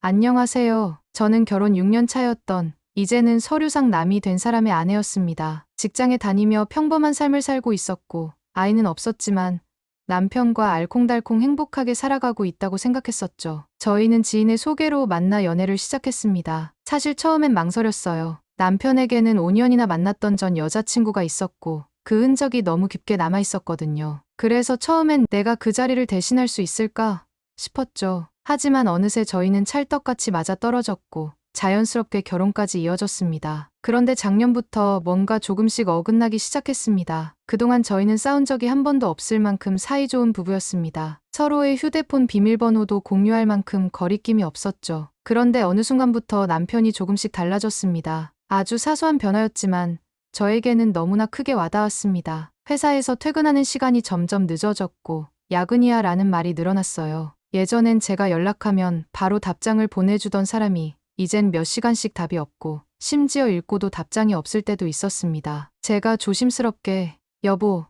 안녕하세요. 저는 결혼 6년 차였던 이제는 서류상 남이 된 사람의 아내였습니다. 직장에 다니며 평범한 삶을 살고 있었고 아이는 없었지만 남편과 알콩달콩 행복하게 살아가고 있다고 생각했었죠. 저희는 지인의 소개로 만나 연애를 시작했습니다. 사실 처음엔 망설였어요. 남편에게는 5년이나 만났던 전 여자친구가 있었고 그 흔적이 너무 깊게 남아 있었거든요. 그래서 처음엔 내가 그 자리를 대신할 수 있을까 싶었죠. 하지만 어느새 저희는 찰떡같이 맞아 떨어졌고 자연스럽게 결혼까지 이어졌습니다. 그런데 작년부터 뭔가 조금씩 어긋나기 시작했습니다. 그동안 저희는 싸운 적이 한 번도 없을 만큼 사이좋은 부부였습니다. 서로의 휴대폰 비밀번호도 공유할 만큼 거리낌이 없었죠. 그런데 어느 순간부터 남편이 조금씩 달라졌습니다. 아주 사소한 변화였지만 저에게는 너무나 크게 와닿았습니다. 회사에서 퇴근하는 시간이 점점 늦어졌고 야근이야 라는 말이 늘어났어요. 예전엔 제가 연락하면 바로 답장을 보내주던 사람이 이젠 몇 시간씩 답이 없고 심지어 읽고도 답장이 없을 때도 있었습니다. 제가 조심스럽게 여보,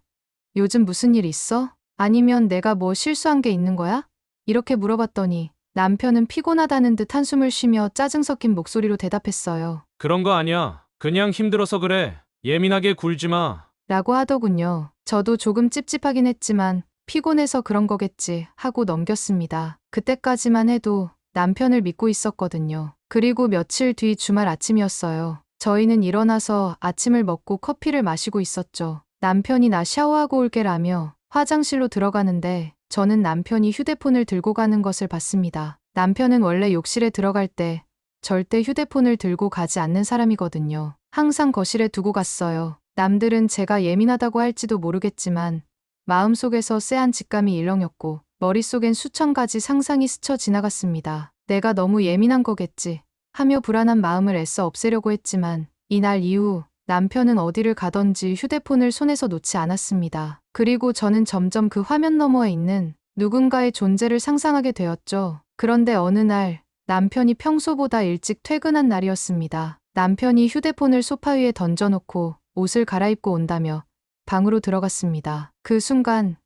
요즘 무슨 일 있어? 아니면 내가 뭐 실수한 게 있는 거야? 이렇게 물어봤더니 남편은 피곤하다는 듯 한숨을 쉬며 짜증 섞인 목소리로 대답했어요. 그런 거 아니야. 그냥 힘들어서 그래. 예민하게 굴지 마. 라고 하더군요. 저도 조금 찝찝하긴 했지만 피곤해서 그런 거겠지 하고 넘겼습니다. 그때까지만 해도 남편을 믿고 있었거든요. 그리고 며칠 뒤 주말 아침이었어요. 저희는 일어나서 아침을 먹고 커피를 마시고 있었죠. 남편이 나 샤워하고 올게라며 화장실로 들어가는데 저는 남편이 휴대폰을 들고 가는 것을 봤습니다. 남편은 원래 욕실에 들어갈 때 절대 휴대폰을 들고 가지 않는 사람이거든요. 항상 거실에 두고 갔어요. 남들은 제가 예민하다고 할지도 모르겠지만 마음속에서 쎄한 직감이 일렁였고 머릿속엔 수천 가지 상상이 스쳐 지나갔습니다. 내가 너무 예민한 거겠지 하며 불안한 마음을 애써 없애려고 했지만 이날 이후 남편은 어디를 가던지 휴대폰을 손에서 놓지 않았습니다. 그리고 저는 점점 그 화면 너머에 있는 누군가의 존재를 상상하게 되었죠. 그런데 어느 날 남편이 평소보다 일찍 퇴근한 날이었습니다. 남편이 휴대폰을 소파 위에 던져놓고 옷을 갈아입고 온다며 방으로 들어갔습니다. 그 순간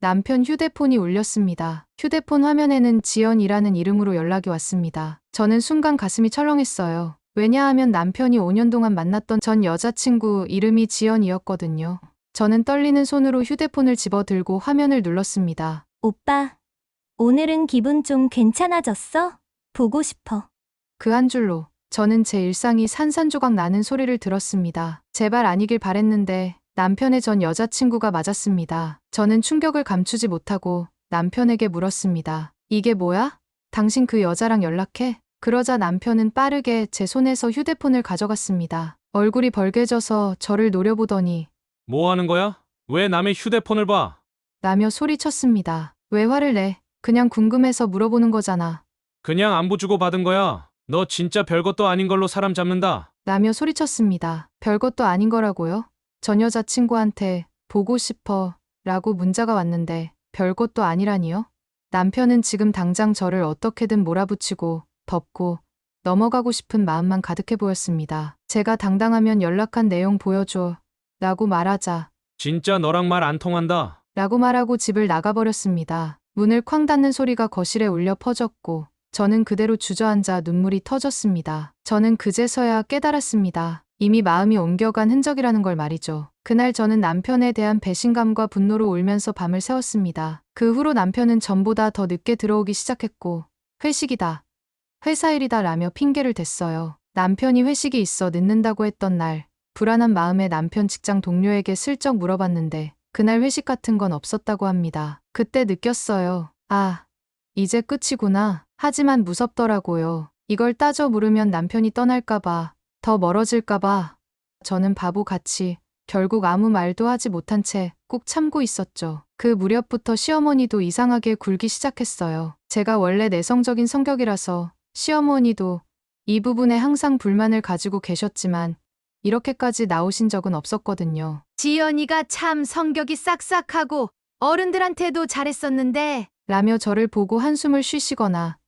남편 휴대폰이 울렸습니다. 휴대폰 화면에는 지연이라는 이름으로 연락이 왔습니다. 저는 순간 가슴이 철렁했어요. 왜냐하면 남편이 5년 동안 만났던 전 여자친구 이름이 지연이었거든요. 저는 떨리는 손으로 휴대폰을 집어들고 화면을 눌렀습니다. 오빠, 오늘은 기분 좀 괜찮아졌어? 보고 싶어. 그 한 줄로 저는 제 일상이 산산조각 나는 소리를 들었습니다. 제발 아니길 바랬는데 남편의 전 여자친구가 맞았습니다. 저는 충격을 감추지 못하고 남편에게 물었습니다. 이게 뭐야? 당신 그 여자랑 연락해? 그러자 남편은 빠르게 제 손에서 휴대폰을 가져갔습니다. 얼굴이 벌개져서 저를 노려보더니 뭐 하는 거야? 왜 남의 휴대폰을 봐? 라며 소리쳤습니다. 왜 화를 내? 그냥 궁금해서 물어보는 거잖아. 그냥 안부 주고 받은 거야. 너 진짜 별것도 아닌 걸로 사람 잡는다. 라며 소리쳤습니다. 별것도 아닌 거라고요? 전 여자친구한테 보고 싶어 라고 문자가 왔는데 별것도 아니라니요? 남편은 지금 당장 저를 어떻게든 몰아붙이고 덮고 넘어가고 싶은 마음만 가득해 보였습니다. 제가 당당하면 연락한 내용 보여줘 라고 말하자 진짜 너랑 말 안 통한다. 라고 말하고 집을 나가버렸습니다. 문을 쾅 닫는 소리가 거실에 울려 퍼졌고 저는 그대로 주저앉아 눈물이 터졌습니다. 저는 그제서야 깨달았습니다. 이미 마음이 옮겨간 흔적이라는 걸 말이죠. 그날 저는 남편에 대한 배신감과 분노로 울면서 밤을 새웠습니다. 그 후로 남편은 전보다 더 늦게 들어오기 시작했고 회식이다. 회사 일이다 라며 핑계를 댔어요. 남편이 회식이 있어 늦는다고 했던 날 불안한 마음에 남편 직장 동료에게 슬쩍 물어봤는데 그날 회식 같은 건 없었다고 합니다. 그때 느꼈어요. 아, 이제 끝이구나. 하지만 무섭더라고요. 이걸 따져 물으면 남편이 떠날까봐, 더 멀어질까봐. 저는 바보같이 결국 아무 말도 하지 못한 채 꾹 참고 있었죠. 그 무렵부터 시어머니도 이상하게 굴기 시작했어요. 제가 원래 내성적인 성격이라서 시어머니도 이 부분에 항상 불만을 가지고 계셨지만 이렇게까지 나오신 적은 없었거든요. 지연이가 참 성격이 싹싹하고 어른들한테도 잘했었는데 라며 저를 보고 한숨을 쉬시거나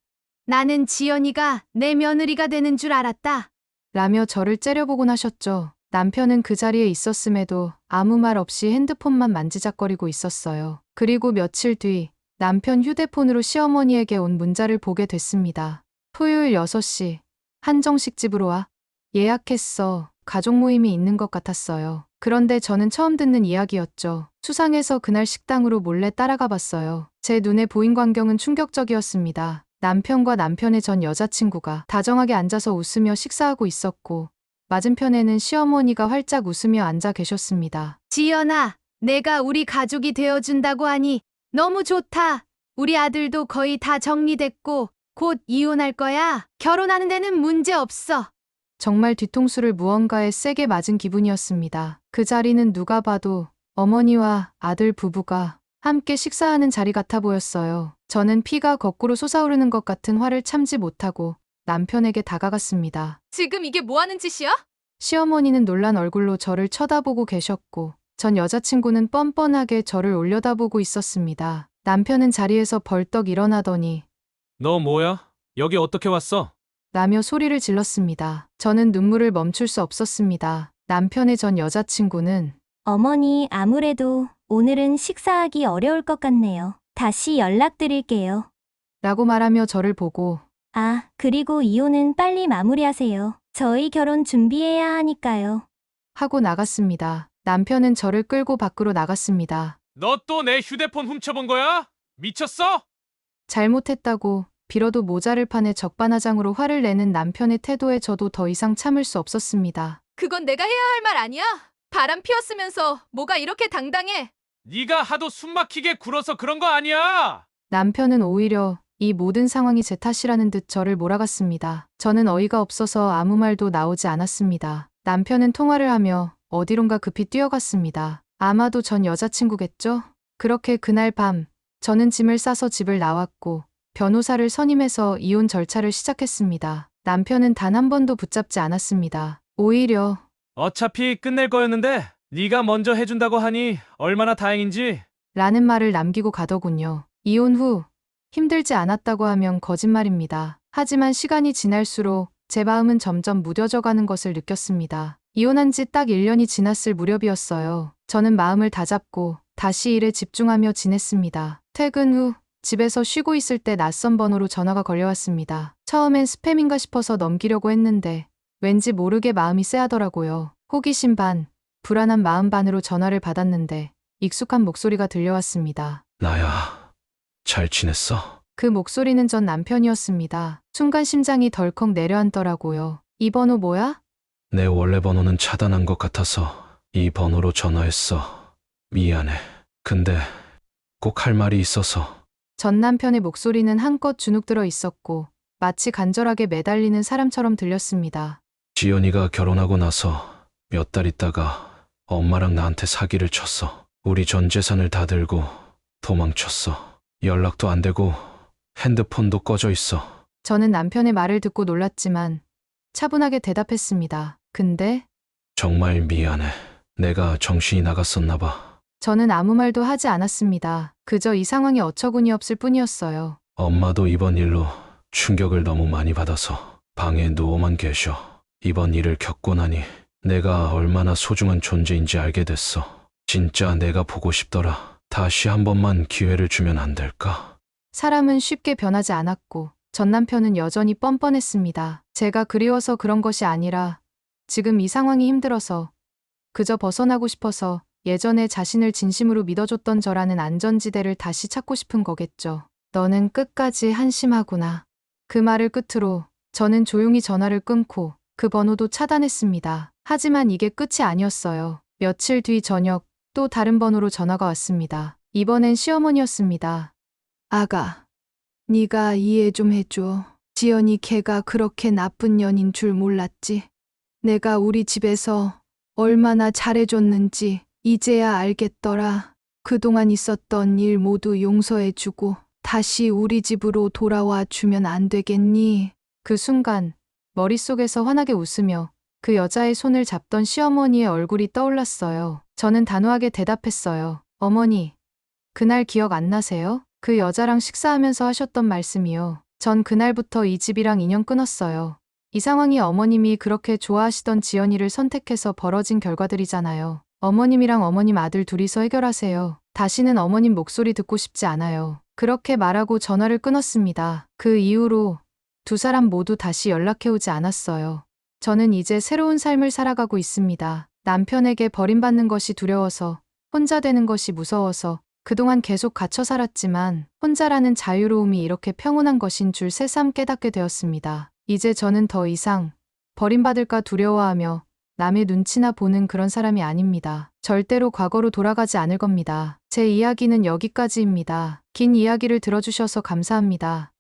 나는 지연이가 내 며느리가 되는 줄 알았다. 라며 저를 째려보곤 하셨죠. 남편은 그 자리에 있었음에도 아무 말 없이 핸드폰만 만지작거리고 있었어요. 그리고 며칠 뒤 남편 휴대폰으로 시어머니에게 온 문자를 보게 됐습니다. 토요일 6시 한정식 집으로 와. 예약했어. 가족 모임이 있는 것 같았어요. 그런데 저는 처음 듣는 이야기였죠. 수상해서 그날 식당으로 몰래 따라가 봤어요. 제 눈에 보인 광경은 충격적이었습니다. 남편과 남편의 전 여자친구가 다정하게 앉아서 웃으며 식사하고 있었고, 맞은편에는 시어머니가 활짝 웃으며 앉아 계셨습니다. 지연아, 내가 우리 가족이 되어준다고 하니 너무 좋다. 우리 아들도 거의 다 정리됐고 곧 이혼할 거야. 결혼하는 데는 문제 없어. 정말 뒤통수를 무언가에 세게 맞은 기분이었습니다. 그 자리는 누가 봐도 어머니와 아들 부부가 함께 식사하는 자리 같아 보였어요. 저는 피가 거꾸로 솟아오르는 것 같은 화를 참지 못하고 남편에게 다가갔습니다. 지금 이게 뭐 하는 짓이야? 시어머니는 놀란 얼굴로 저를 쳐다보고 계셨고, 전 여자친구는 뻔뻔하게 저를 올려다보고 있었습니다. 남편은 자리에서 벌떡 일어나더니 너 뭐야? 여기 어떻게 왔어? 라며 소리를 질렀습니다. 저는 눈물을 멈출 수 없었습니다. 남편의 전 여자친구는 어머니, 아무래도 오늘은 식사하기 어려울 것 같네요. 다시 연락드릴게요. 라고 말하며 저를 보고 아, 그리고 이혼은 빨리 마무리하세요. 저희 결혼 준비해야 하니까요. 하고 나갔습니다. 남편은 저를 끌고 밖으로 나갔습니다. 너 또 내 휴대폰 훔쳐본 거야? 미쳤어? 잘못했다고 빌어도 모자를 파내 적반하장으로 화를 내는 남편의 태도에 저도 더 이상 참을 수 없었습니다. 그건 내가 해야 할 말 아니야. 바람 피웠으면서 뭐가 이렇게 당당해. 네가 하도 숨막히게 굴어서 그런 거 아니야. 남편은 오히려 이 모든 상황이 제 탓이라는 듯 저를 몰아갔습니다. 저는 어이가 없어서 아무 말도 나오지 않았습니다. 남편은 통화를 하며 어디론가 급히 뛰어갔습니다. 아마도 전 여자친구겠죠? 그렇게 그날 밤 저는 짐을 싸서 집을 나왔고 변호사를 선임해서 이혼 절차를 시작했습니다. 남편은 단 한 번도 붙잡지 않았습니다. 오히려 어차피 끝낼 거였는데 네가 먼저 해준다고 하니 얼마나 다행인지. 라는 말을 남기고 가더군요. 이혼 후 힘들지 않았다고 하면 거짓말입니다. 하지만 시간이 지날수록 제 마음은 점점 무뎌져 가는 것을 느꼈습니다. 이혼한 지 딱 1년이 지났을 무렵이었어요. 저는 마음을 다잡고 다시 일에 집중하며 지냈습니다. 퇴근 후 집에서 쉬고 있을 때 낯선 번호로 전화가 걸려왔습니다. 처음엔 스팸인가 싶어서 넘기려고 했는데 왠지 모르게 마음이 쎄하더라고요. 호기심 반, 불안한 마음 반으로 전화를 받았는데 익숙한 목소리가 들려왔습니다. 나야, 잘 지냈어? 그 목소리는 전 남편이었습니다. 순간 심장이 덜컥 내려앉더라고요. 이 번호 뭐야? 내 원래 번호는 차단한 것 같아서 이 번호로 전화했어. 미안해. 근데 꼭 할 말이 있어서 전 남편의 목소리는 한껏 주눅 들어 있었고 마치 간절하게 매달리는 사람처럼 들렸습니다. 지연이가 결혼하고 나서 몇 달 있다가 엄마랑 나한테 사기를 쳤어. 우리 전 재산을 다 들고 도망쳤어. 연락도 안 되고 핸드폰도 꺼져 있어. 저는 남편의 말을 듣고 놀랐지만 차분하게 대답했습니다. 근데 정말 미안해. 내가 정신이 나갔었나 봐. 저는 아무 말도 하지 않았습니다. 그저 이 상황이 어처구니 없을 뿐이었어요. 엄마도 이번 일로 충격을 너무 많이 받아서 방에 누워만 계셔. 이번 일을 겪고 나니 내가 얼마나 소중한 존재인지 알게 됐어. 진짜 내가 보고 싶더라. 다시 한 번만 기회를 주면 안 될까? 사람은 쉽게 변하지 않았고 전 남편은 여전히 뻔뻔했습니다. 제가 그리워서 그런 것이 아니라 지금 이 상황이 힘들어서 그저 벗어나고 싶어서 예전에 자신을 진심으로 믿어줬던 저라는 안전지대를 다시 찾고 싶은 거겠죠. 너는 끝까지 한심하구나. 그 말을 끝으로 저는 조용히 전화를 끊고 그 번호도 차단했습니다. 하지만 이게 끝이 아니었어요. 며칠 뒤 저녁 또 다른 번호로 전화가 왔습니다. 이번엔 시어머니였습니다. 아가, 네가 이해 좀 해줘. 지연이 걔가 그렇게 나쁜 년인 줄 몰랐지. 내가 우리 집에서 얼마나 잘해줬는지 이제야 알겠더라. 그동안 있었던 일 모두 용서해주고 다시 우리 집으로 돌아와 주면 안 되겠니? 그 순간 머릿속에서 환하게 웃으며 그 여자의 손을 잡던 시어머니의 얼굴이 떠올랐어요. 저는 단호하게 대답했어요. 어머니, 그날 기억 안 나세요? 그 여자랑 식사하면서 하셨던 말씀이요. 전 그날부터 이 집이랑 인연 끊었어요. 이 상황이 어머님이 그렇게 좋아하시던 지연이를 선택해서 벌어진 결과들이잖아요. 어머님이랑 어머님 아들 둘이서 해결하세요. 다시는 어머님 목소리 듣고 싶지 않아요. 그렇게 말하고 전화를 끊었습니다. 그 이후로 두 사람 모두 다시 연락해오지 않았어요. 저는 이제 새로운 삶을 살아가고 있습니다. 남편에게 버림받는 것이 두려워서, 혼자 되는 것이 무서워서, 그동안 계속 갇혀 살았지만, 혼자라는 자유로움이 이렇게 평온한 것인 줄 새삼 깨닫게 되었습니다. 이제 저는 더 이상 버림받을까 두려워하며 남의 눈치나 보는 그런 사람이 아닙니다. 절대로 과거로 돌아가지 않을 겁니다. 제 이야기는 여기까지입니다. 긴 이야기를 들어주셔서 감사합니다.